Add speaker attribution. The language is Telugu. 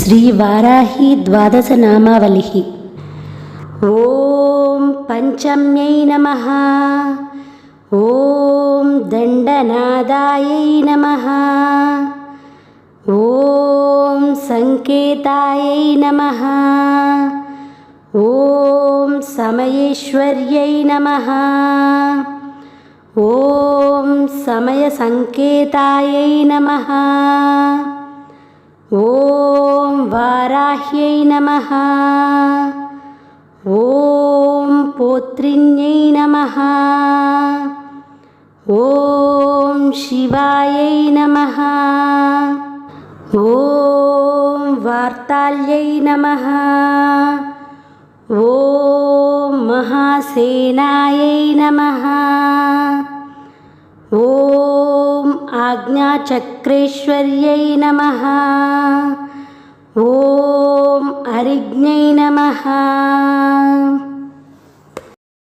Speaker 1: శ్రీ వారాహి ద్వాదశ నామావళి. ఓం పంచమ్యై నమ. ఓం దండనాదాయై నమ. ఓం సంకేతాయై నమ. ఓం సమయేశ్వర్యై నమ. ఓం సమయ సమయసంకేతాయై నమ. ఓం वाराह्यै नमः। ॐ पौत्रिण्यै नमः। ॐ शिवायै नमः। ॐ वार्ताल्यै नमः। ॐ महासेनायै नमः। ॐ आज्ञाचक्रेश्वर्यै नमः। ఓం అరిజ్ఞై నమ